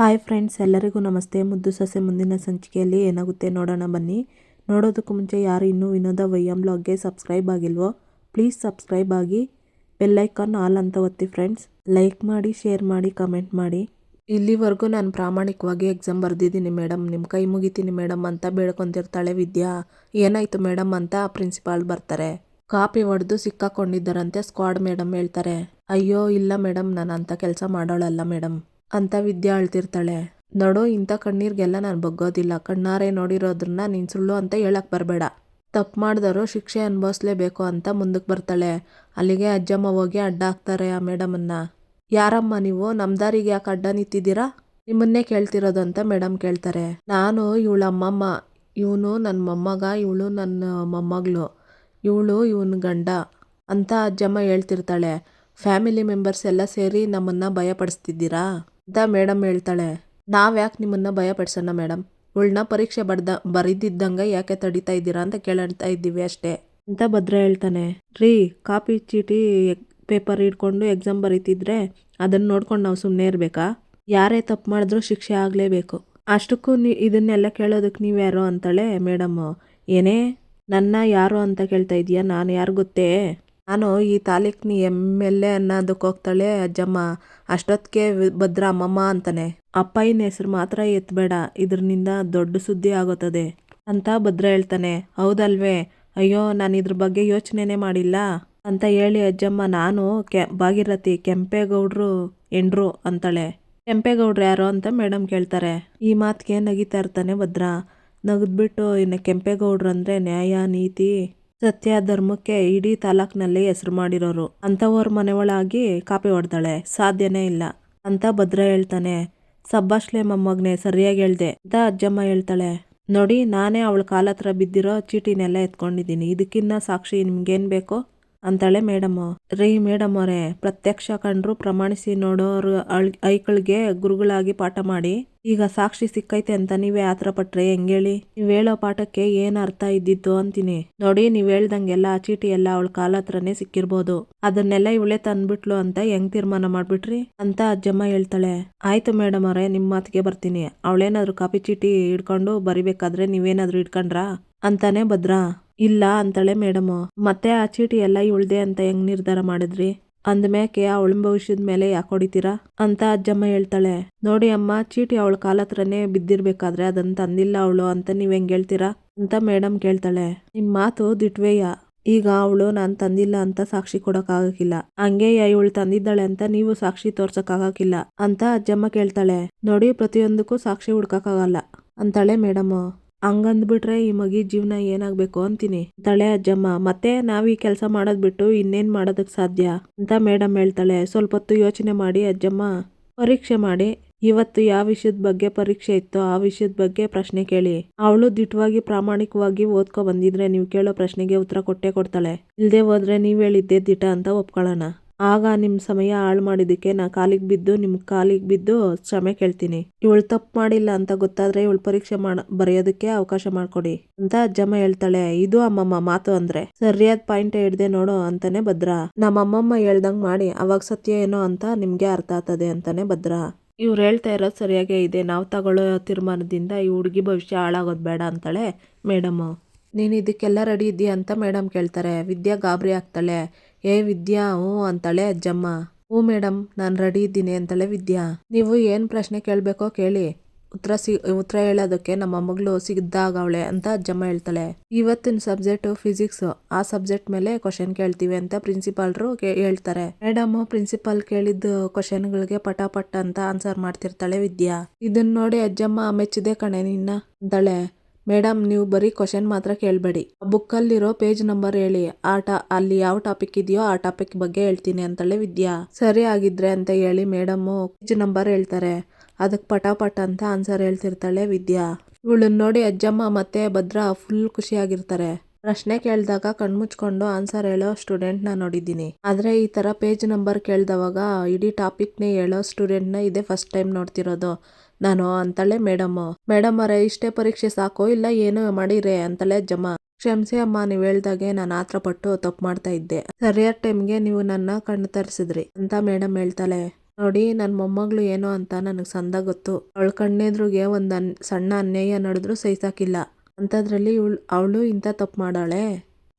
Hi friends, ಎಲ್ಲರಿಗೂ ನಮಸ್ತೆ. ಮುದ್ದು ಸೊಸೆ ಮುಂದಿನ ಸಂಚಿಕೆಯಲ್ಲಿ ಏನಾಗುತ್ತೆ ನೋಡೋಣ ಬನ್ನಿ. ನೋಡೋದಕ್ಕೂ ಮುಂಚೆ ಯಾರು ಇನ್ನೂ ವಿನೋದ ವೈಯಂ ಬ್ಲಾಗ್ಗೆ ಸಬ್ಸ್ಕ್ರೈಬ್ ಆಗಿಲ್ವೋ, ಪ್ಲೀಸ್ ಸಬ್ಸ್ಕ್ರೈಬ್ ಆಗಿ. ಬೆಲ್ಲೈಕಾನ್ ಆಲ್ ಅಂತ ಒತ್ತಿ ಫ್ರೆಂಡ್ಸ್. ಲೈಕ್ ಮಾಡಿ, ಶೇರ್ ಮಾಡಿ, ಕಮೆಂಟ್ ಮಾಡಿ. ಇಲ್ಲಿವರೆಗೂ ನಾನು ಪ್ರಾಮಾಣಿಕವಾಗಿ ಎಕ್ಸಾಮ್ ಬರೆದಿದ್ದೀನಿ ಮೇಡಮ್. ನಿಮ್ಮ ಕೈ ಮುಗಿತೀನಿ ಮೇಡಮ್ ಅಂತ ಬೇಡ್ಕೊಂತಿರ್ತಾಳೆ ವಿದ್ಯಾ. ಏನಾಯಿತು ಮೇಡಮ್ ಅಂತ ಪ್ರಿನ್ಸಿಪಾಲ್ ಬರ್ತಾರೆ. ಕಾಪಿ ಹೊಡೆದು ಸಿಕ್ಕಾಕೊಂಡಿದ್ದಾರಂತೆ ಸ್ಕ್ವಾಡ್ ಮೇಡಮ್ ಹೇಳ್ತಾರೆ. ಅಯ್ಯೋ, ಇಲ್ಲ ಮೇಡಮ್ ನಾನು ಅಂಥ ಕೆಲಸ ಮಾಡೋಳಲ್ಲ ಮೇಡಮ್. ಅಂತ ವಿದ್ಯಾ ಅಳ್ತಿರ್ತಾಳೆ. ನೋಡು, ಇಂಥ ಕಣ್ಣೀರಿಗೆಲ್ಲ ನಾನು ಬಗ್ಗೋದಿಲ್ಲ. ಕಣ್ಣಾರೆ ನೋಡಿರೋದ್ರನ್ನ ನೀನು ಸುಳ್ಳು ಅಂತ ಹೇಳಕ್ ಬರಬೇಡ. ತಪ್ಪು ಮಾಡಿದವರು ಶಿಕ್ಷೆ ಅನುಭವಿಸ್ಲೇಬೇಕು ಅಂತ ಮುಂದಕ್ಕೆ ಬರ್ತಾಳೆ. ಅಲ್ಲಿಗೆ ಅಜ್ಜಮ್ಮ ಹೋಗಿ ಅಡ್ಡ ಹಾಕ್ತಾರೆ ಆ ಮೇಡಮನ್ನು. ಯಾರಮ್ಮ ನೀವು? ನಮ್ಮ ದಾರಿಗೆ ಯಾಕೆ ಅಡ್ಡ ನಿಂತಿದ್ದೀರಾ? ನಿಮ್ಮನ್ನೇ ಕೇಳ್ತಿರೋದು ಅಂತ ಮೇಡಮ್ ಕೇಳ್ತಾರೆ. ನಾನು ಇವಳ ಅಮ್ಮಮ್ಮ. ಇವನು ನನ್ನ ಮೊಮ್ಮಗ, ಇವಳು ನನ್ನ ಮೊಮ್ಮಗಳು. ಇವಳು ಇವನು ಗಂಡ ಅಂತ ಅಜ್ಜಮ್ಮ ಹೇಳ್ತಿರ್ತಾಳೆ. ಫ್ಯಾಮಿಲಿ ಮೆಂಬರ್ಸ್ ಎಲ್ಲ ಸೇರಿ ನಮ್ಮನ್ನು ಭಯಪಡಿಸ್ತಿದ್ದೀರಾ? ಅಂತ ಮೇಡಮ್ ಹೇಳ್ತಾಳೆ. ನಾವು ಯಾಕೆ ನಿಮ್ಮನ್ನ ಭಯಪಡಿಸೋಣ ಮೇಡಮ್ ಉಳ್ನ ಪರೀಕ್ಷೆ ಬರ್ದ ಬರೀದಿದ್ದಂಗೆ ಯಾಕೆ ತಡಿತಾ ಇದ್ದೀರಾ ಅಂತ ಕೇಳ್ತಾ ಇದ್ದೀವಿ ಅಷ್ಟೇ. ಅಂತ ಭದ್ರ ಹೇಳ್ತಾನೆ. ರೀ, ಕಾಪಿ, ಚೀಟಿ ಪೇಪರ್ ಹಿಡ್ಕೊಂಡು ಎಕ್ಸಾಮ್ ಬರೀತಿದ್ರೆ ಅದನ್ನು ನೋಡ್ಕೊಂಡು ನಾವು ಸುಮ್ಮನೆ ಇರಬೇಕಾ? ಯಾರೇ ತಪ್ಪು ಮಾಡಿದ್ರೂ ಶಿಕ್ಷೆ ಆಗಲೇಬೇಕು. ಅಷ್ಟಕ್ಕೂ ನೀ ಇದನ್ನೆಲ್ಲ ಕೇಳೋದಕ್ಕೆ ನೀವು ನೀವ್ಯಾರೋ ಅಂತಾಳೆ ಮೇಡಮ್ ಏನೇ, ನನ್ನ ಯಾರು ಅಂತ ಕೇಳ್ತಾ ಇದೀಯಾ? ನಾನು ಯಾರು ಗೊತ್ತೇ? ನಾನು ಈ ತಾಲೂಕಿನ ಎಂ ಎಲ್ ಎ ಅನ್ನೋದಕ್ಕೆ ಹೋಗ್ತಾಳೆ, ಅಜ್ಜಮ್ಮ. ಅಷ್ಟೊತ್ತಿಗೆ ಭದ್ರ ಅಮ್ಮಮ್ಮ ಅಂತಾನೆ. ಅಪ್ಪಯ್ಯನ ಹೆಸರು ಮಾತ್ರ ಎತ್ತಬೇಡ ಇದ್ರನಿಂದ ದೊಡ್ಡ ಸುದ್ದಿ ಆಗುತ್ತದೆ ಅಂತ ಭದ್ರ ಹೇಳ್ತಾನೆ. ಹೌದಲ್ವೇ? ಅಯ್ಯೋ, ನಾನು ಇದ್ರ ಬಗ್ಗೆ ಯೋಚನೆನೇ ಮಾಡಿಲ್ಲ ಅಂತ ಹೇಳಿ ಅಜ್ಜಮ್ಮ, ನಾನು ಕೆ, ಭಾಗಿರಥಿ ಕೆಂಪೇಗೌಡರು ಎಂಡ್ರು ಅಂತಾಳೆ. ಕೆಂಪೇಗೌಡ್ರು ಯಾರು ಅಂತ ಮೇಡಮ್ ಕೇಳ್ತಾರೆ. ಈ ಮಾತಿಗೆ ನಗಿತಾ ಇರ್ತಾನೆ ಭದ್ರ. ನಗದ್ಬಿಟ್ಟು ಇನ್ನು ಕೆಂಪೇಗೌಡ್ರು ಅಂದರೆ ನ್ಯಾಯ, ನೀತಿ ಸತ್ಯ ಧರ್ಮಕ್ಕೆ ಇಡೀ ತಾಲೂಕ್ನಲ್ಲಿ ಹೆಸರು ಮಾಡಿರೋರು. ಅಂಥವ್ರ ಮನೆ ಕಾಪಿ ಹೊಡ್ದಾಳೆ. ಸಾಧ್ಯನೇ ಇಲ್ಲ. ಅಂತ ಭದ್ರ ಹೇಳ್ತಾನೆ. ಸಬ್ಬಾಷ್ಲೆ ಮೊಮ್ಮಗ್ನೆ, ಸರಿಯಾಗಿ ಹೇಳ್ದೆ. ಅಂತ ಅಜ್ಜಮ್ಮ ಹೇಳ್ತಾಳೆ. ನೋಡಿ, ನಾನೇ ಅವಳ ಕಾಲತ್ರ ಬಿದ್ದಿರೋ ಚೀಟಿನೆಲ್ಲ ಎತ್ಕೊಂಡಿದ್ದೀನಿ. ಇದಕ್ಕಿನ್ನ ಸಾಕ್ಷಿ ನಿಮ್ಗೇನು ಬೇಕು? ಅಂತಾಳೆ ಮೇಡಮ್. ರೀ ಮೇಡಮ್ ಅವರೇ, ಪ್ರತ್ಯಕ್ಷ ಕಂಡ್ರು ಪ್ರಮಾಣಿಸಿ ನೋಡೋರು ಐಕಳಿಗೆ ಗುರುಗಳಾಗಿ ಪಾಠ ಮಾಡಿ. ಈಗ ಸಾಕ್ಷಿ ಸಿಕ್ಕೈತೆ ಅಂತ ನೀವೇ ಆತರ ಪಟ್ರೆ ಹೆಂಗೇಳಿ? ನೀವ್ ಹೇಳೋ ಪಾಠಕ್ಕೆ ಏನ್ ಅರ್ಥ ಇದ್ದಿತ್ತು ಅಂತೀನಿ. ನೋಡಿ, ನೀವ್ ಹೇಳ್ದಂಗೆಲ್ಲ ಆ ಚೀಟಿ ಎಲ್ಲ ಅವಳ ಕಾಲ ಹತ್ರನೇ ಸಿಕ್ಕಿರ್ಬೋದು. ಅದನ್ನೆಲ್ಲ ಇವಳೆ ತಂದ್ಬಿಟ್ಲು ಅಂತ ಹೆಂಗ್ ತೀರ್ಮಾನ ಮಾಡ್ಬಿಟ್ರಿ? ಅಂತ ಅಜ್ಜಮ್ಮ ಹೇಳ್ತಾಳೆ. ಆಯ್ತು ಮೇಡಮ್ ಅವರೇ, ನಿಮ್ ಮಾತಿಗೆ ಬರ್ತೀನಿ. ಅವಳೇನಾದ್ರು ಕಾಪಿ ಚೀಟಿ ಹಿಡ್ಕೊಂಡು ಬರಿಬೇಕಾದ್ರೆ ನೀವೇನಾದ್ರು ಇಡ್ಕೊಂಡ್ರಾ ಅಂತಾನೆ ಭದ್ರಾ. ಇಲ್ಲ ಅಂತಾಳೆ ಮೇಡಮ್, ಮತ್ತೆ ಆ ಚೀಟಿ ಎಲ್ಲ ಇಳ್ದೆ ಅಂತ ಹೆಂಗ್ ನಿರ್ಧಾರ ಮಾಡಿದ್ರಿ? ಅಂದ್ಮ್ಯಾಕೆ ಅವಳ ಭವಿಷ್ಯದ ಮೇಲೆ ಯಾಕೆ ಹೊಡಿತೀರಾ? ಅಂತ ಅಜ್ಜಮ್ಮ ಹೇಳ್ತಾಳೆ. ನೋಡಿ ಅಮ್ಮ, ಚೀಟಿ ಅವಳ ಕಾಲ ಹತ್ರನೇ ಬಿದ್ದಿರ್ಬೇಕಾದ್ರೆ ಅದನ್ನ ತಂದಿಲ್ಲ ಅವಳು ಅಂತ ನೀವ್ ಹೆಂಗ್ ಹೇಳ್ತೀರಾ? ಅಂತ ಮೇಡಮ್ ಕೇಳ್ತಾಳೆ. ನಿಮ್ ಮಾತು ದಿಟ್ವೇಯ. ಈಗ ಅವಳು ನಾನು ತಂದಿಲ್ಲ ಅಂತ ಸಾಕ್ಷಿ ಕೊಡೋಕ್ಕಾಗಕ್ಕಿಲ್ಲ. ಹಂಗೆ ಇವಳು ತಂದಿದ್ದಾಳೆ ಅಂತ ನೀವು ಸಾಕ್ಷಿ ತೋರ್ಸಕ್ಕಾಗಕ್ಕಿಲ್ಲ ಅಂತ ಅಜ್ಜಮ್ಮ ಕೇಳ್ತಾಳೆ. ನೋಡಿ ಪ್ರತಿಯೊಂದಕ್ಕೂ ಸಾಕ್ಷಿ ಹುಡ್ಕಕ್ಕಾಗಲ್ಲ, ಅಂತಾಳೆ ಮೇಡಮ್. ಹಂಗಂದ್ಬಿಟ್ರೆ ಈ ಮಗಿ ಜೀವನ ಏನಾಗ್ಬೇಕು ಅಂತೀನಿ. ತಳೆ ಅಜ್ಜಮ್ಮ, ಮತ್ತೆ ನಾವ್ ಈ ಕೆಲಸ ಮಾಡೋದ್ ಬಿಟ್ಟು ಇನ್ನೇನ್ ಮಾಡೋದಕ್ ಸಾಧ್ಯ? ಅಂತ ಮೇಡಮ್ ಹೇಳ್ತಾಳೆ. ಸ್ವಲ್ಪ ಹೊತ್ತು ಯೋಚನೆ ಮಾಡಿ ಅಜ್ಜಮ್ಮ, ಪರೀಕ್ಷೆ ಮಾಡಿ. ಇವತ್ತು ಯಾವ ವಿಷಯದ ಬಗ್ಗೆ ಪರೀಕ್ಷೆ ಇತ್ತೋ ಆ ವಿಷಯದ ಬಗ್ಗೆ ಪ್ರಶ್ನೆ ಕೇಳಿ. ಅವಳು ದಿಟ್ಟವಾಗಿ ಪ್ರಾಮಾಣಿಕವಾಗಿ ಓದ್ಕೊ ಬಂದಿದ್ರೆ ನೀವು ಕೇಳೋ ಪ್ರಶ್ನೆಗೆ ಉತ್ತರ ಕೊಟ್ಟೆ ಕೊಡ್ತಾಳೆ. ಇಲ್ದೆ ಹೋದ್ರೆ ನೀವ್ ಹೇಳಿದ್ದೆ ದಿಟ ಅಂತ ಒಪ್ಕೊಳ್ಳೋಣ ಆಗ ನಿಮ್ಮ ಸಮಯ ಹಾಳು ಮಾಡಿದ್ದಕ್ಕೆ ನಾ ಕಾಲಿಗೆ ಬಿದ್ದು ನಿಮ್ಮ ಕಾಲಿಗೆ ಬಿದ್ದು ಕ್ಷಮೆ ಕೇಳ್ತೀನಿ. ಇವಳು ತಪ್ಪು ಮಾಡಿಲ್ಲ ಅಂತ ಗೊತ್ತಾದ್ರೆ ಇವಳು ಪರೀಕ್ಷೆ ಮಾಡ, ಬರೆಯೋದಕ್ಕೆ ಅವಕಾಶ ಮಾಡ್ಕೊಡಿ ಅಂತ ಅಜ್ಜಮ್ಮ ಹೇಳ್ತಾಳೆ. ಇದು ಅಮ್ಮಮ್ಮ ಮಾತು ಅಂದ್ರೆ. ಸರಿಯಾದ ಪಾಯಿಂಟ್ ಹಿಡ್ದೆ ನೋಡು ಅಂತಾನೆ ಭದ್ರ. ನಮ್ಮ ಅಮ್ಮಮ್ಮ ಹೇಳ್ದಂಗ್ ಮಾಡಿ, ಅವಾಗ ಸತ್ಯ ಏನೋ ಅಂತ ನಿಮ್ಗೆ ಅರ್ಥ ಆಗ್ತದೆ ಅಂತಾನೆ ಭದ್ರ. ಇವ್ರು ಹೇಳ್ತಾ ಇರೋದು ಸರಿಯಾಗೇ ಇದೆ. ನಾವು ತಗೊಳ್ಳೋ ತೀರ್ಮಾನದಿಂದ ಈ ಹುಡುಗಿ ಭವಿಷ್ಯ ಹಾಳಾಗೋದು ಬೇಡ ಅಂತಾಳೆ ಮೇಡಮ್. ನೀನು ಇದಕ್ಕೆಲ್ಲ ರೆಡಿ ಇದೆಯಾ ಅಂತ ಮೇಡಮ್ ಕೇಳ್ತಾರೆ. ವಿದ್ಯಾ ಗಾಬರಿ ಆಗ್ತಾಳೆ. ಏ ವಿದ್ಯಾ, ಹ್ಞೂ ಅಂತಾಳೆ ಅಜ್ಜಮ್ಮ. ಹ್ಞೂ ಮೇಡಮ್ ನಾನು ರೆಡಿ ಇದ್ದೀನಿ ಅಂತಾಳೆ ವಿದ್ಯಾ. ನೀವು ಏನು ಪ್ರಶ್ನೆ ಕೇಳಬೇಕೋ ಕೇಳಿ. ಉತ್ತರ ಸಿ, ಉತ್ತರ ಹೇಳೋದಕ್ಕೆ ನಮ್ಮ ಮಗಳು ಸಿಗ್ದಾಗವಳೆ ಅಂತ ಅಜ್ಜಮ್ಮ ಹೇಳ್ತಾಳೆ. ಇವತ್ತಿನ ಸಬ್ಜೆಕ್ಟು ಫಿಸಿಕ್ಸ್. ಆ ಸಬ್ಜೆಕ್ಟ್ ಮೇಲೆ ಕ್ವಶನ್ ಕೇಳ್ತೀವಿ ಅಂತ ಪ್ರಿನ್ಸಿಪಾಲ್ರು ಹೇಳ್ತಾರೆ. ಮೇಡಮ್ ಪ್ರಿನ್ಸಿಪಾಲ್ ಕೇಳಿದ ಕ್ವಶನ್ಗಳಿಗೆ ಪಟ ಅಂತ ಆನ್ಸರ್ ಮಾಡ್ತಿರ್ತಾಳೆ ವಿದ್ಯಾ. ಇದನ್ನ ನೋಡಿ ಅಜ್ಜಮ್ಮ ಮೆಚ್ಚಿದೆ ಕಣೆ ನಿನ್ನ, ಅಂತಾಳೆ. ಮೇಡಮ್ ನೀವು ಬರೀ ಕ್ವಶನ್ ಮಾತ್ರ ಕೇಳಬೇಡಿ. ಬುಕ್ಕಲ್ಲಿರೋ ಪೇಜ್ ನಂಬರ್ ಹೇಳಿ. ಆ ಟಾ ಅಲ್ಲಿ ಯಾವ ಟಾಪಿಕ್ ಇದೆಯೋ ಆ ಟಾಪಿಕ್ ಬಗ್ಗೆ ಹೇಳ್ತೀನಿ ಅಂತಾಳೆ ವಿದ್ಯಾ. ಸರಿ ಆಗಿದ್ರೆ ಅಂತ ಹೇಳಿ ಮೇಡಮ್ಮು ಪೇಜ್ ನಂಬರ್ ಹೇಳ್ತಾರೆ. ಅದಕ್ಕೆ ಪಟಾಪಟ ಅಂತ ಆನ್ಸರ್ ಹೇಳ್ತಿರ್ತಾಳೆ ವಿದ್ಯಾ. ಇವಳನ್ನ ನೋಡಿ ಅಜ್ಜಮ್ಮ ಮತ್ತೆ ಭದ್ರ ಫುಲ್ ಖುಷಿಯಾಗಿರ್ತಾರೆ. ಪ್ರಶ್ನೆ ಕೇಳಿದಾಗ ಕಣ್ಮುಚ್ಕೊಂಡು ಆನ್ಸರ್ ಹೇಳೋ ಸ್ಟೂಡೆಂಟ್ನ ನೋಡಿದ್ದೀನಿ. ಆದರೆ ಈ ಥರ ಪೇಜ್ ನಂಬರ್ ಕೇಳ್ದವಾಗ ಇಡೀ ಟಾಪಿಕ್ನೇ ಹೇಳೋ ಸ್ಟೂಡೆಂಟ್ನ ಇದೇ ಫಸ್ಟ್ ಟೈಮ್ ನೋಡ್ತಿರೋದು. ನಾನು ಅಂತಳೆ ಮೇಡಮ್ ಮೇಡಮ್ ಅವರೇ, ಇಷ್ಟೇ ಪರೀಕ್ಷೆ ಸಾಕೋ, ಇಲ್ಲ ಏನೋ ಮಾಡಿರೇ ಅಂತಳೆ ಜಮ್ಮ ಕ್ಷಮಿಸಿ ಅಮ್ಮ, ನೀವು ಹೇಳ್ದಾಗೆ ನಾನು ಆತ್ರ ಪಟ್ಟು ತಪ್ಪು ಮಾಡ್ತಾ ಇದ್ದೆ. ಸರಿಯಾದ ಟೈಮ್ಗೆ ನೀವು ನನ್ನ ಕಣ್ಣು ತರಿಸಿದ್ರಿ, ಅಂತ ಮೇಡಮ್ ಹೇಳ್ತಾಳೆ. ನೋಡಿ ನನ್ನ ಮೊಮ್ಮಗಳು ಏನೋ ಅಂತ ನನಗೆ ಸಂದ ಗೊತ್ತು. ಅವಳ ಕಣ್ಣೆದ್ರಿಗೆ ಒಂದು ಸಣ್ಣ ಅನ್ಯಾಯ ನಡೆದ್ರು ಸಹಿಸಾಕಿಲ್ಲ ಅಂಥದ್ರಲ್ಲಿ ಇವಳು, ಅವಳು ಇಂಥ ತಪ್ಪು ಮಾಡಾಳೆ?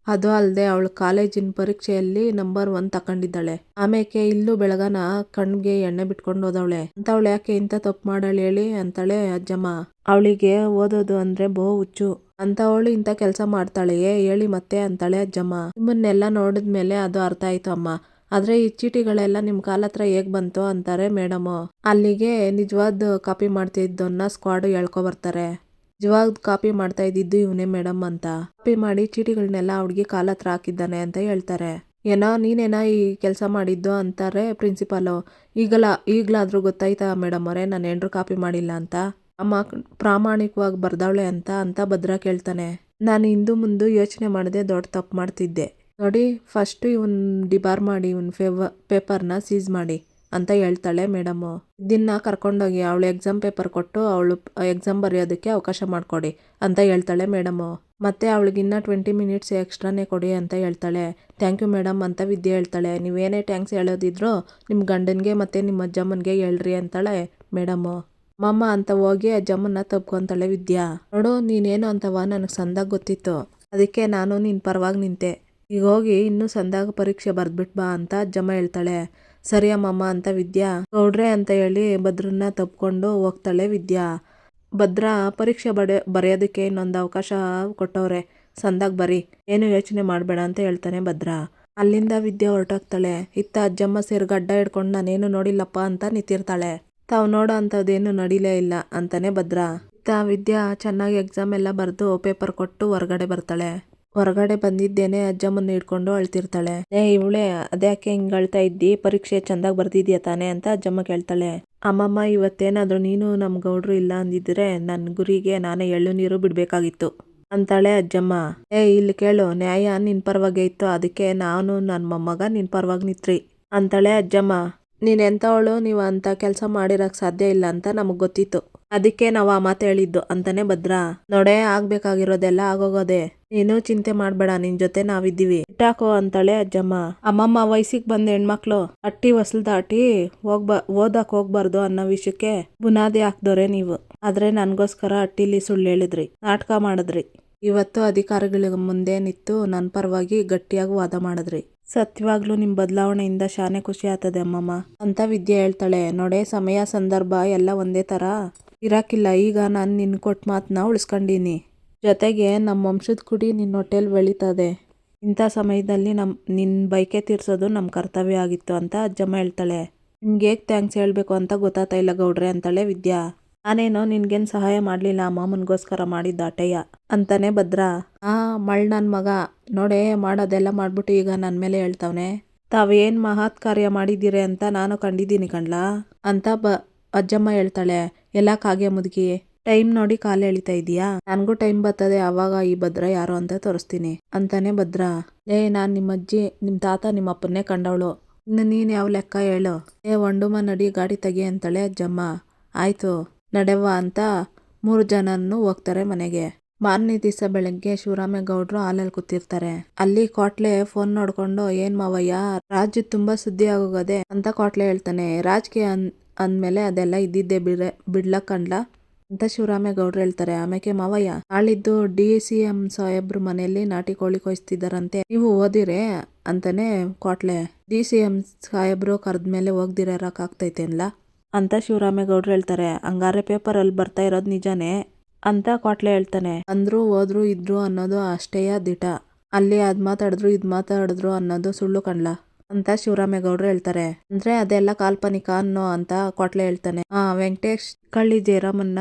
ಅದು ಅಲ್ಲದೆ ಅವಳು ಕಾಲೇಜಿನ ಪರೀಕ್ಷೆಯಲ್ಲಿ ನಂಬರ್ ಒನ್ ತಕೊಂಡಿದ್ದಾಳೆ. ಆಮೇಕೆ ಇಲ್ಲೂ ಬೆಳಗಾನ ಕಣ್ಗೆ ಎಣ್ಣೆ ಬಿಟ್ಕೊಂಡು ಹೋದವಳೆ. ಅಂತವಳು ಯಾಕೆ ಇಂಥ ತಪ್ಪು ಮಾಡಾಳೆ ಹೇಳಿ ಅಂತಾಳೆ ಅಜ್ಜಮ್ಮ. ಅವಳಿಗೆ ಓದೋದು ಅಂದ್ರೆ ಬಹು ಹುಚ್ಚು. ಅಂತವಳು ಇಂಥ ಕೆಲಸ ಮಾಡ್ತಾಳೆಯೇ ಹೇಳಿ ಮತ್ತೆ ಅಂತಾಳೆ ಅಜ್ಜಮ್ಮ. ನಿಮ್ಮನ್ನೆಲ್ಲ ನೋಡಿದ್ಮೇಲೆ ಅದು ಅರ್ಥ ಆಯ್ತು ಅಮ್ಮ. ಆದ್ರೆ ಈ ಚೀಟಿಗಳೆಲ್ಲ ನಿಮ್ ಕಾಲ ಹತ್ರ ಹೇಗ್ ಬಂತು ಅಂತಾರೆ ಮೇಡಮ್. ಅಲ್ಲಿಗೆ ನಿಜವಾದ ಕಾಪಿ ಮಾಡ್ತಿದ್ದನ್ನ ಸ್ಕ್ವಾಡ್ ಹೇಳ್ಕೊ ಬರ್ತಾರೆ. ನಿಜವಾಗ್ ಕಾಪಿ ಮಾಡ್ತಾ ಇದ್ದಿದ್ದು ಇವನೇ ಮೇಡಮ್ ಅಂತ. ಕಾಪಿ ಮಾಡಿ ಚೀಟಿಗಳನ್ನೆಲ್ಲ ಅವಳಿಗೆ ಕಾಲ ಹತ್ರ ಹಾಕಿದ್ದಾನೆ ಅಂತ ಹೇಳ್ತಾರೆ. ಏನೋ, ನೀನೇನೋ ಈ ಕೆಲಸ ಮಾಡಿದ್ದು ಅಂತಾರೆ ಪ್ರಿನ್ಸಿಪಾಲು. ಈಗಲ, ಈಗಲಾದ್ರೂ ಗೊತ್ತಾಯ್ತಾ ಮೇಡಮ್ ಅವರೇ, ನಾನು ಏನ್ರು ಕಾಪಿ ಮಾಡಿಲ್ಲ ಅಂತ? ಅಮ್ಮ ಪ್ರಾಮಾಣಿಕವಾಗಿ ಬರ್ದಾವಳೆ ಅಂತ ಅಂತ ಭದ್ರ ಕೇಳ್ತಾನೆ. ನಾನು ಹಿಂದೂ ಮುಂದೆ ಯೋಚನೆ ಮಾಡದೆ ದೊಡ್ಡ ತಪ್ಪು ಮಾಡ್ತಿದ್ದೆ. ನೋಡಿ, ಫಸ್ಟ್ ಇವನ್ ಡಿಬಾರ್ ಮಾಡಿ, ಇವನ್ ಫೇವ, ಪೇಪರ್ನ ಸೀಸ್ ಮಾಡಿ. ಅಂತ ಹೇಳ್ತಾಳೆ ಮೇಡಮು. ದಿನ ಕರ್ಕೊಂಡೋಗಿ ಅವಳು ಎಕ್ಸಾಮ್ ಪೇಪರ್ ಕೊಟ್ಟು ಅವಳು ಎಕ್ಸಾಮ್ ಬರೆಯೋದಕ್ಕೆ ಅವಕಾಶ ಮಾಡಿಕೊಡಿ ಅಂತ ಹೇಳ್ತಾಳೆ ಮೇಡಮು. ಮತ್ತೆ ಅವಳಿಗಿನ್ನ ಟ್ವೆಂಟಿ ಮಿನಿಟ್ಸ್ ಎಕ್ಸ್ಟ್ರಾನೇ ಕೊಡಿ ಅಂತ ಹೇಳ್ತಾಳೆ. ಥ್ಯಾಂಕ್ ಯು ಮೇಡಮ್ ಅಂತ ವಿದ್ಯೆ ಹೇಳ್ತಾಳೆ. ನೀವೇನೇ ಥ್ಯಾಂಕ್ಸ್ ಹೇಳೋದಿದ್ರು ನಿಮ್ಮ ಗಂಡನಿಗೆ ಮತ್ತು ನಿಮ್ಮ ಅಜ್ಜಮ್ಮನಿಗೆ ಹೇಳ್ರಿ ಅಂತಾಳೆ ಮೇಡಮು. ಮಮ್ಮ ಅಂತ ಹೋಗಿ ಅಜ್ಜಮ್ಮನ್ನ ತಪ್ಕೊಂತಾಳೆ ವಿದ್ಯಾ. ನೋಡು ನೀನೇನು ಅಂತವ ನನಗೆ ಸಂದಾಗ ಗೊತ್ತಿತ್ತು. ಅದಕ್ಕೆ ನಾನು ನಿನ್ನ ಪರವಾಗಿ ನಿಂತೆ. ಈಗ ಹೋಗಿ ಇನ್ನೂ ಸಂದಾಗ ಪರೀಕ್ಷೆ ಬರ್ದ್ಬಿಟ್ ಬಾ ಅಂತ ಅಜ್ಜಮ್ಮ ಹೇಳ್ತಾಳೆ. ಸರಿ ಅಮ್ಮಮ್ಮ ಅಂತ ವಿದ್ಯಾ. ಗೌಡ್ರೆ ಅಂತ ಹೇಳಿ ಭದ್ರನ್ನ ತಪ್ಕೊಂಡು ಹೋಗ್ತಾಳೆ ವಿದ್ಯಾ. ಭದ್ರ ಪರೀಕ್ಷೆ ಬಡ, ಬರೆಯೋದಕ್ಕೆ ಇನ್ನೊಂದು ಅವಕಾಶ ಕೊಟ್ಟವ್ರೆ. ಸಂದಾಗ ಬರಿ. ಏನು ಯೋಚನೆ ಮಾಡಬೇಡ ಅಂತ ಹೇಳ್ತಾನೆ ಭದ್ರ. ಅಲ್ಲಿಂದ ವಿದ್ಯೆ ಹೊರಟೋಗ್ತಾಳೆ. ಇತ್ತ ಅಜ್ಜಮ್ಮ ಸೇರಿ ಗಡ್ಡ ಹಿಡ್ಕೊಂಡು ನಾನೇನು ನೋಡಿಲ್ಲಪ್ಪ ಅಂತ ನಿಂತಿರ್ತಾಳೆ. ತಾವು ನೋಡೋ ಅಂಥದ್ದೇನು ನಡೀಲೇ ಇಲ್ಲ ಅಂತಾನೆ ಭದ್ರ. ಇತ್ತ ವಿದ್ಯಾ ಚೆನ್ನಾಗಿ ಎಕ್ಸಾಮ್ ಎಲ್ಲ ಬರೆದು ಪೇಪರ್ ಕೊಟ್ಟು ಹೊರಗಡೆ ಬರ್ತಾಳೆ. ಹೊರಗಡೆ ಬಂದಿದ್ದೇನೆ, ಅಜ್ಜಮ್ಮನ್ನ ಹಿಡ್ಕೊಂಡು ಅಳ್ತಿರ್ತಾಳೆ. ಏ ಇವಳೆ ಅದ್ಯಾಕೆ ಹಿಂಗ್ ಅಳ್ತಾ ಇದ್ದಿ? ಪರೀಕ್ಷೆ ಚಂದಾಗಿ ಬರ್ದಿದ್ಯಾ ತಾನೆ? ಅಂತ ಅಜ್ಜಮ್ಮ ಕೇಳ್ತಾಳೆ. ಅಮ್ಮಮ್ಮ, ಇವತ್ತೇನಾದ್ರೂ ನೀನು ನಮ್ಮ ಗೌಡ್ರು ಇಲ್ಲ ಅಂದಿದ್ರೆ ನನ್ನ ಗುರಿಗೆ ನಾನೇ ಎಳ್ಳು ನೀರು ಬಿಡ್ಬೇಕಾಗಿತ್ತು, ಅಂತಾಳೆ ಅಜ್ಜಮ್ಮ. ಏ, ಇಲ್ಲಿ ಕೇಳು, ನ್ಯಾಯ ನಿನ್ ಪರವಾಗೇ ಇತ್ತು, ಅದಕ್ಕೆ ನಾನು ನನ್ನ ಮೊಮ್ಮಗ ನಿನ್ ಪರವಾಗಿ ನಿತ್ರಿ, ಅಂತಾಳೆ ಅಜ್ಜಮ್ಮ. ನೀನ್ ನೀವು ಅಂತ ಕೆಲಸ ಮಾಡಿರಕ್ ಸಾಧ್ಯ ಇಲ್ಲ ಅಂತ ನಮಗ್ ಗೊತ್ತಿತ್ತು. ಅದಕ್ಕೆ ನಾವು ಆ ಮಾತು ಹೇಳಿದ್ದು, ಅಂತಾನೆ ಭದ್ರ. ನೋಡೇ, ಆಗ್ಬೇಕಾಗಿರೋದೆಲ್ಲ ಆಗೋಗೋದೆ. ನೀನು ಚಿಂತೆ ಮಾಡ್ಬೇಡ, ನಿನ್ ಜೊತೆ ನಾವಿದ್ದೀವಿ. ಇಟ್ಟಾಕೋ ಅಂತಾಳೆ ಅಜ್ಜಮ್ಮ. ಅಮ್ಮಮ್ಮ ವಯಸ್ಸಿಗೆ ಬಂದ ಹೆಣ್ಮಕ್ಳು, ಅಟ್ಟಿ ಹೊಸಲ್ ದಾಟಿ ಹೋಗ್ಬ, ಓದಕ್ ಹೋಗ್ಬಾರ್ದು ಅನ್ನೋ ವಿಷಯಕ್ಕೆ ಬುನಾದಿ ಹಾಕ್ದೋರೆ ನೀವು. ಆದ್ರೆ ನನ್ಗೋಸ್ಕರ ಅಟ್ಟಿಲಿ ಸುಳ್ಳು ಹೇಳಿದ್ರಿ, ನಾಟಕ ಮಾಡಿದ್ರಿ. ಇವತ್ತು ಅಧಿಕಾರಿಗಳ ಮುಂದೆ ನಿಂತು ನನ್ನ ಪರವಾಗಿ ಗಟ್ಟಿಯಾಗಿ ವಾದ ಮಾಡಿದ್ರಿ. ಸತ್ಯವಾಗ್ಲೂ ನಿಮ್ ಬದಲಾವಣೆಯಿಂದ ಶಾನೆ ಖುಷಿ ಆಗ್ತದೆ ಅಮ್ಮಮ್ಮ, ಅಂತ ವಿದ್ಯೆ ಹೇಳ್ತಾಳೆ. ನೋಡೆ, ಸಮಯ, ಸಂದರ್ಭ ಎಲ್ಲ ಒಂದೇ ತರ ಇರಾಕಿಲ್ಲ. ಈಗ ನಾನು ನಿನ್ ಕೊಟ್ಟ ಮಾತನ್ನ ಉಳಿಸ್ಕೊಂಡೀನಿ. ಜೊತೆಗೆ ನಮ್ಮ ವಂಶದ ಕುಡಿ ನಿನ್ನ ಹೋಟೆಲ್ ಬೆಳೀತದೆ. ಇಂಥ ಸಮಯದಲ್ಲಿ ನಮ್ಮ ನಿನ್ನ ಬೈಕೆ ತೀರ್ಸೋದು ನಮ್ಮ ಕರ್ತವ್ಯ ಆಗಿತ್ತು ಅಂತ ಅಜ್ಜಮ್ಮ ಹೇಳ್ತಾಳೆ. ನಿಮ್ಗೆ ಹೇಗೆ ಥ್ಯಾಂಕ್ಸ್ ಹೇಳಬೇಕು ಅಂತ ಗೊತ್ತಾಗ್ತಾ ಇಲ್ಲ ಗೌಡ್ರೆ ಅಂತಾಳೆ ವಿದ್ಯಾ. ನಾನೇನೋ ನಿನ್ಗೇನು ಸಹಾಯ ಮಾಡಲಿಲ್ಲ, ಮಾಮನಿಗೋಸ್ಕರ ಮಾಡಿದ್ದ ಆಟಯ್ಯ ಅಂತಾನೆ ಭದ್ರ. ಆ, ಮಳ್ ನನ್ನ ಮಗ. ನೋಡೇ, ಮಾಡೋದೆಲ್ಲ ಮಾಡ್ಬಿಟ್ಟು ಈಗ ನನ್ನ ಮೇಲೆ ಹೇಳ್ತಾವನೆ. ತಾವೇನು ಮಹತ್ ಕಾರ್ಯ ಮಾಡಿದ್ದೀರಿ ಅಂತ ನಾನು ಕಂಡಿದ್ದೀನಿ ಕಣ್ಲಾ ಅಂತ ಬ ಅಜ್ಜಮ್ಮ ಹೇಳ್ತಾಳೆ. ಎಲ್ಲ ಕಾಗೆ ಮುದುಕಿ. ಟೈಮ್ ನೋಡಿ ಕಾಲು ಎಳಿತಾ ಇದೀಯಾ? ನನಗೂ ಟೈಮ್ ಬರ್ತದೆ ಅವಾಗ ಈ ಭದ್ರ ಯಾರು ಅಂತ ತೋರಿಸ್ತೀನಿ. ಅಂತಾನೆ ಭದ್ರ. ಏ, ನಾನ್ ನಿಮ್ಮ ಅಜ್ಜಿ ನಿಮ್ ತಾತ ನಿಮ್ಮ ಅಪ್ಪನ್ನೇ ಕಂಡವಳು. ಇನ್ನು ನೀನ್ ಯಾವ ಲೆಕ್ಕ ಹೇಳು? ಏ ಒಂಡುಮ ನಡಿ, ಗಾಡಿ ತೆಗಿ ಅಂತಳೆ ಅಜ್ಜಮ್ಮ. ಆಯ್ತು. ನಡೆವ ಅಂತ ಮೂರು ಜನನ್ನು ಹೋಗ್ತಾರೆ ಮನೆಗೆ. ಮಾರನೇ ದಿವಸ ಬೆಳಗ್ಗೆ ಶಿವರಾಮೇಗೌಡರು ಹಾಲಲ್ಲಿ ಕೂತಿರ್ತಾರೆ. ಅಲ್ಲಿ ಕೋಟ್ಲೆ ಫೋನ್ ನೋಡ್ಕೊಂಡು, ಏನ್ ಮಾವಯ್ಯ ರಾಜ್ಯ ತುಂಬಾ ಸುದ್ದಿ ಆಗೋಗದೆ? ಅಂತ ಕೋಟ್ಲೆ ಹೇಳ್ತಾನೆ. ರಾಜ್ಗೆ ಅಂದ್ಮೇಲೆ ಅದೆಲ್ಲ ಇದ್ದಿದ್ದೆ ಬಿಡ ಬಿಡ್ಲಕ್ ಕಂಡ್ಲ? ಅಂತ ಶಿವರಾಮೇಗೌಡ್ರು ಹೇಳ್ತಾರೆ ಆಮೇಕೆ ಮಾವಯ್ಯ ನಾಳಿದ್ದು ಡಿ ಸಿ ಎಂ ಸಾಹೇಬ್ರ ಮನೆಯಲ್ಲಿ ನಾಟಿ ಕೋಳಿ ಕೊಯ್ಸ್ತಿದ್ದಾರಂತೆ. ನೀವು ಓದಿರೆ ಅಂತಾನೆ ಕೋಟ್ಲೆ ಡಿ ಸಿ ಎಂ ಸಾಹೇಬ್ರು ಕರೆದ್ಮೇಲೆ ಹೋಗ್ದಿರಕ್ ಆಗ್ತೈತೆ ಅನ್ಲ ಅಂತ ಶಿವರಾಮೇಗೌಡ್ರು ಹೇಳ್ತಾರೆ, ಹಂಗಾರೆ ಪೇಪರ್ ಅಲ್ಲಿ ಬರ್ತಾ ಇರೋದು ನಿಜಾನೇ? ಅಂತ ಕೋಟ್ಲೆ ಹೇಳ್ತಾನೆ, ಅಂದ್ರು ಹೋದ್ರು ಇದ್ರು ಅನ್ನೋದು ಅಷ್ಟೇಯ ದಿಟ. ಅಲ್ಲಿ ಅದ್ ಮಾತಾಡಿದ್ರು ಇದ್ ಮಾತಾಡಿದ್ರು ಅನ್ನೋದು ಸುಳ್ಳು ಕಣ್ಲ? ಅಂತ ಶಿವರಾಮೇಗೌಡ್ರು ಹೇಳ್ತಾರೆ. ಅಂದ್ರೆ ಅದೆಲ್ಲ ಕಾಲ್ಪನಿಕ ಅನ್ನೋ ಅಂತ ಕೊಟ್ಲೆ ಹೇಳ್ತಾನೆ. ಆ, ವೆಂಕಟೇಶ್ ಕಳ್ಳಿ ಜಯರಾಮನ್ನ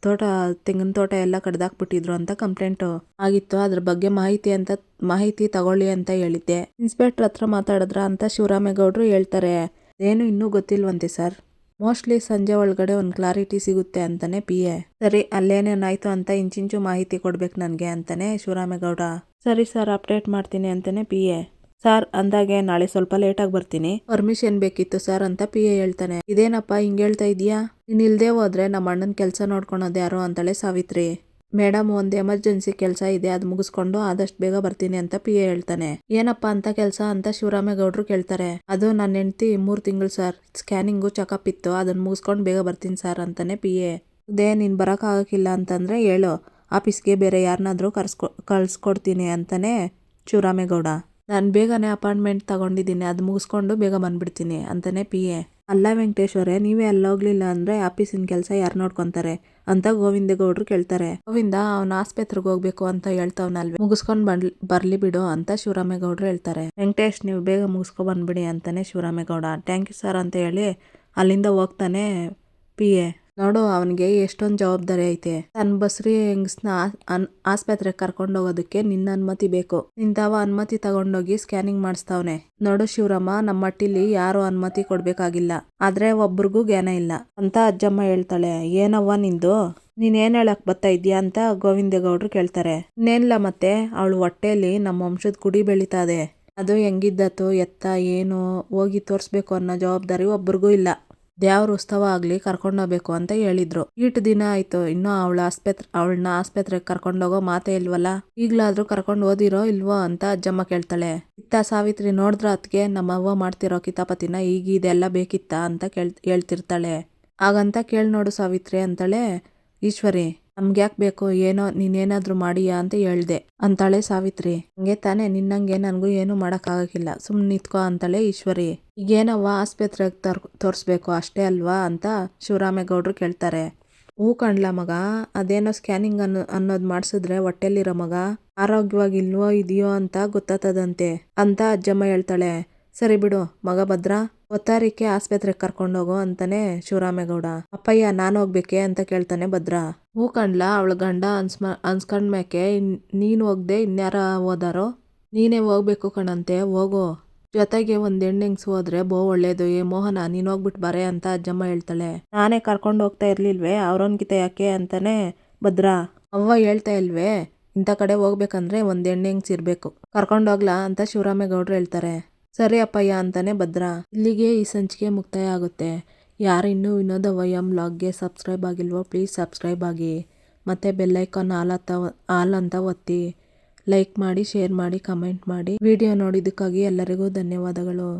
ತೋಟ, ತೆಂಗಿನ ತೋಟ ಎಲ್ಲ ಕಡ್ದಾಕ್ಬಿಟ್ಟಿದ್ರು ಅಂತ ಕಂಪ್ಲೇಂಟ್ ಆಗಿತ್ತು. ಅದ್ರ ಬಗ್ಗೆ ಮಾಹಿತಿ ಅಂತ, ಮಾಹಿತಿ ತಗೊಳ್ಳಿ ಅಂತ ಹೇಳಿದ್ದೆ. ಇನ್ಸ್ಪೆಕ್ಟರ್ ಹತ್ರ ಮಾತಾಡಿದ್ರ ಅಂತ ಶಿವರಾಮೇಗೌಡ್ರು ಹೇಳ್ತಾರೆ. ಏನು ಇನ್ನೂ ಗೊತ್ತಿಲ್ವಂತೆ ಸರ್. ಮೋಸ್ಟ್ಲಿ ಸಂಜೆ ಒಳಗಡೆ ಒಂದು ಕ್ಲಾರಿಟಿ ಸಿಗುತ್ತೆ ಅಂತಾನೆ ಪಿ ಎ. ಸರಿ ಅಲ್ಲೇನೇನಾಯ್ತು ಅಂತ ಇಂಚಿಂಚು ಮಾಹಿತಿ ಕೊಡ್ಬೇಕು ನನಗೆ ಅಂತಾನೆ ಶಿವರಾಮೇಗೌಡ. ಸರಿ ಸರ್, ಅಪ್ಡೇಟ್ ಮಾಡ್ತೀನಿ ಅಂತಾನೆ ಪಿ ಎ. ಸರ್, ಅಂದಾಗೆ ನಾಳೆ ಸ್ವಲ್ಪ ಲೇಟಾಗಿ ಬರ್ತೀನಿ. ಪರ್ಮಿಷನ್ ಬೇಕಿತ್ತು ಸರ್ ಅಂತ ಪಿ ಎ ಹೇಳ್ತಾನೆ. ಇದೇನಪ್ಪ, ಹಿಂಗೆ ಹೇಳ್ತಾ ಇದೀಯಾ ನೀನ್ ಇಲ್ದೇ ಹೋದ್ರೆ ನಮ್ಮ ಅಣ್ಣನ ಕೆಲಸ ನೋಡ್ಕೊಳೋದು ಯಾರು ಅಂತಾಳೆ ಸಾವಿತ್ರಿ. ಮೇಡಮ್, ಒಂದು ಎಮರ್ಜೆನ್ಸಿ ಕೆಲಸ ಇದೆ, ಅದು ಮುಗಿಸ್ಕೊಂಡು ಆದಷ್ಟು ಬೇಗ ಬರ್ತೀನಿ ಅಂತ ಪಿ ಎ ಹೇಳ್ತಾನೆ. ಏನಪ್ಪ ಅಂತ ಕೆಲಸ ಅಂತ ಶಿವರಾಮೇಗೌಡರು ಕೇಳ್ತಾರೆ. ಅದು ನನ್ನ ಹೆಂಡತಿ, ಮೂರು ತಿಂಗಳು ಸರ್. ಸ್ಕ್ಯಾನಿಂಗು ಚೆಕಪ್ ಇತ್ತು ಅದನ್ನ ಮುಗಿಸ್ಕೊಂಡು ಬೇಗ ಬರ್ತೀನಿ ಸರ್, ಅಂತಾನೆ ಪಿ ಎ. ಅದೇ, ನೀನು ಬರೋಕ್ಕಾಗಕ್ಕಿಲ್ಲ ಅಂತಂದರೆ ಹೇಳು. ಆಫೀಸ್ಗೆ ಬೇರೆ ಯಾರನ್ನಾದರೂ ಕರ್ಸ್ಕೊ, ಕಳ್ಸ್ಕೊಡ್ತೀನಿ, ಅಂತಾನೆ ಶಿವರಾಮೇಗೌಡ. ನಾನು ಬೇಗನೆ ಅಪಾಯಿಂಟ್ಮೆಂಟ್ ತಗೊಂಡಿದ್ದೀನಿ, ಅದು ಮುಗಿಸ್ಕೊಂಡು ಬೇಗ ಬಂದ್ಬಿಡ್ತೀನಿ ಅಂತಲೇ ಪಿ ಎ. ಅಲ್ಲ ವೆಂಕಟೇಶ್ವರೇ, ನೀವೇ ಅಲ್ಲೋಗ್ಲಿಲ್ಲ ಅಂದರೆ ಆಫೀಸಿನ ಕೆಲಸ ಯಾರು ನೋಡ್ಕೊತಾರೆ? ಅಂತ ಗೋವಿಂದ ಗೋವಿಂದೇಗೌಡರು ಕೇಳ್ತಾರೆ. ಗೋವಿಂದ, ಅವನ ಆಸ್ಪತ್ರೆಗೆ ಹೋಗ್ಬೇಕು ಅಂತ ಹೇಳ್ತಾವ್ನಲ್ವೇ? ಮುಗಿಸ್ಕೊಂಡು ಬಂದ್, ಬರ್ಲಿ ಬಿಡು ಅಂತ ಶಿವರಾಮೇಗೌಡರು ಹೇಳ್ತಾರೆ. ವೆಂಕಟೇಶ್, ನೀವು ಬೇಗ ಮುಗಿಸ್ಕೊ ಬಂದ್ಬಿಡಿ ಅಂತಾನೆ ಶಿವರಾಮೇಗೌಡ. ಥ್ಯಾಂಕ್ ಯು ಸರ್ ಅಂತ ಹೇಳಿ ಅಲ್ಲಿಂದ ಹೋಗ್ತಾನೆ ಪಿ ಎ. ನೋಡು, ಅವನಿಗೆ ಎಷ್ಟೊಂದು ಜವಾಬ್ದಾರಿ ಐತೆ. ತನ್ನ ಬಸ್ರಿ ಹೆಂಗಸ್ನ ಆಸ್ಪತ್ರೆಗೆ ಕರ್ಕೊಂಡು ಹೋಗೋದಕ್ಕೆ ನಿನ್ನ ಅನುಮತಿ ಬೇಕು. ನಿಂತಾವ ಅನುಮತಿ ತಗೊಂಡೋಗಿ ಸ್ಕ್ಯಾನಿಂಗ್ ಮಾಡಿಸ್ತಾವನೆ. ನೋಡು ಶಿವರಾಮ ನಮ್ಮ ಮಟ್ಟಿಲಿ ಯಾರು ಅನುಮತಿ ಕೊಡ್ಬೇಕಾಗಿಲ್ಲ. ಆದ್ರೆ ಒಬ್ರಿಗೂ ಜ್ಞಾನ ಇಲ್ಲ. ಅಂತ ಅಜ್ಜಮ್ಮ ಹೇಳ್ತಾಳೆ. ಏನವ್ವ ನಿಂದು? ನೀನ್ ಏನ್ ಹೇಳಕ್ ಬರ್ತಾ ಇದ್ಯಾ ಅಂತ ಗೋವಿಂದೇಗೌಡರು ಕೇಳ್ತಾರೆ. ಇನ್ನೇನಿಲ್ಲ ಮತ್ತೆ? ಅವಳು ಹೊಟ್ಟೆಯಲ್ಲಿ ನಮ್ಮ ವಂಶದ ಕುಡಿ ಬೆಳಿತಾದೆ ಅದು ಹೆಂಗಿದ್ದತ್ತು, ಎತ್ತ, ಏನು, ಹೋಗಿ ತೋರಿಸ್ಬೇಕು ಅನ್ನೋ ಜವಾಬ್ದಾರಿ ಒಬ್ರಿಗೂ ಇಲ್ಲ. ದ್ಯಾವ್ರ ಉತ್ಸವ ಆಗ್ಲಿ ಕರ್ಕೊಂಡೋಗ್ಬೇಕು ಅಂತ ಹೇಳಿದ್ರು. ಈಟ್ ದಿನ ಆಯ್ತು, ಇನ್ನೂ ಅವಳ ಆಸ್ಪತ್ರೆ, ಅವಳನ್ನ ಆಸ್ಪತ್ರೆಗೆ ಕರ್ಕೊಂಡೋಗೋ ಮಾತೇ ಇಲ್ವಲ್ಲ? ಈಗ್ಲಾದ್ರೂ ಕರ್ಕೊಂಡು ಓದಿರೋ ಇಲ್ವೋ ಅಂತ ಅಜ್ಜಮ್ಮ ಕೇಳ್ತಾಳೆ. ಇತ್ತ ಸಾವಿತ್ರಿ ನೋಡಿದ್ರ ನಮ್ಮ ಅವ್ವ ಮಾಡ್ತಿರೋ ಕಿತಾಪತಿನ ಈಗ ಇದೆಲ್ಲ ಬೇಕಿತ್ತ ಅಂತ ಕೇಳ್, ಹೇಳ್ತಿರ್ತಾಳೆ. ಹಾಗಂತ ಕೇಳಿ ನೋಡು ಸಾವಿತ್ರಿ ಅಂತಾಳೆ ಈಶ್ವರಿ. ನಮ್ಗೆ ಯಾಕೆ ಬೇಕು ಏನೋ ನೀನೇನಾದರೂ ಮಾಡಿಯಾ ಅಂತ ಹೇಳ್ದೆ. ಅಂತಾಳೆ ಸಾವಿತ್ರಿ. ಹಂಗೆ ತಾನೇ, ನಿನ್ನಂಗೆ ನನಗೂ ಏನು ಮಾಡೋಕ್ಕಾಗಕ್ಕಿಲ್ಲ. ಸುಮ್ಮನೆ ನಿಂತ್ಕೋ ಅಂತಾಳೆ ಈಶ್ವರಿ. ಈಗೇನವ್ವ ಆಸ್ಪತ್ರೆಗೆ ತರ್, ತೋರಿಸ್ಬೇಕು? ಅಷ್ಟೇ ಅಲ್ವಾ? ಅಂತ ಶಿವರಾಮೇಗೌಡರು ಕೇಳ್ತಾರೆ. ಹೂ ಕಣ್ಲ ಮಗ, ಅದೇನೋ ಸ್ಕ್ಯಾನಿಂಗ್ ಅನ್ನೋ, ಅನ್ನೋದು ಮಾಡಿಸಿದ್ರೆ ಹೊಟ್ಟೆಲಿರೋ ಮಗ? ಆರೋಗ್ಯವಾಗಿಲ್ವೋ, ಇದೆಯೋ ಅಂತ ಗೊತ್ತಾತದಂತೆ. ಅಂತ ಅಜ್ಜಮ್ಮ ಹೇಳ್ತಾಳೆ. ಸರಿ ಬಿಡು, ಮಗ ಭದ್ರ? ಒತ್ತಾರಿಕೆ ಆಸ್ಪತ್ರೆಗೆ ಕರ್ಕೊಂಡೋಗು ಅಂತಾನೆ ಶಿವರಾಮೇಗೌಡ. ಅಪ್ಪಯ್ಯ, ನಾನು ಹೋಗ್ಬೇಕೆ ಅಂತ ಕೇಳ್ತಾನೆ ಭದ್ರ. ಹೂ ಕಂಡ್ಲ, ಅವಳ ಗಂಡ ಅನ್ಸ್ಮ ಅನ್ಸ್ಕೊಂಡ್ಮ್ಯಾಕೆ ನೀನು ಹೋಗ್ದೆ ಇನ್ಯಾರ ಹೋದಾರೋ? ನೀನೇ ಹೋಗ್ಬೇಕು ಕಣಂತೆ, ಹೋಗು. ಜೊತೆಗೆ ಒಂದ್ ಹೆಣ್ಣೆಂಗ್ಸ್ ಹೋದ್ರೆ ಬೋ ಒಳ್ಳೇದು. ಏ ಮೋಹನ, ನೀನ್ ಹೋಗ್ಬಿಟ್ಟು ಬರೆ ಅಂತ ಅಜ್ಜಮ್ಮ ಹೇಳ್ತಾಳೆ. ನಾನೇ ಕರ್ಕೊಂಡು ಹೋಗ್ತಾ ಇರ್ಲಿಲ್ವೇ, ಅವ್ರೊನ್ಗಿತ ಯಾಕೆ ಅಂತಾನೆ ಭದ್ರ. ಅವ್ವ ಹೇಳ್ತಾ ಇಲ್ವೇ, ಇಂಥ ಕಡೆ ಹೋಗ್ಬೇಕಂದ್ರೆ ಒಂದ್ ಹೆಣ್ಣೆಂಗ್ಸ್ ಇರ್ಬೇಕು. ಕರ್ಕೊಂಡೋಗ್ಲಾ ಅಂತ ಶಿವರಾಮೇಗೌಡರು ಹೇಳ್ತಾರೆ. ಸರಿ ಅಪ್ಪಯ್ಯ ಅಂತಾನೆ ಭದ್ರ. ಇಲ್ಲಿಗೆ ಈ ಸಂಚಿಕೆ ಮುಕ್ತಾಯ ಆಗುತ್ತೆ. ಯಾರು ಇನ್ನೂ ವಿನೋದ ವಯಂ ಬ್ಲಾಗ್ಗೆ ಸಬ್ಸ್ಕ್ರೈಬ್ ಆಗಿಲ್ವೋ ಪ್ಲೀಸ್ ಸಬ್ಸ್ಕ್ರೈಬ್ ಆಗಿ. ಮತ್ತು ಬೆಲ್ಲೈಕಾನ್ ಆಲ್ ಅಂತ ಆಲ್ ಅಂತ ಒತ್ತಿ. ಲೈಕ್ ಮಾಡಿ, ಶೇರ್ ಮಾಡಿ, ಕಮೆಂಟ್ ಮಾಡಿ. ವಿಡಿಯೋ ನೋಡಿದ್ದಕ್ಕಾಗಿ ಎಲ್ಲರಿಗೂ ಧನ್ಯವಾದಗಳು.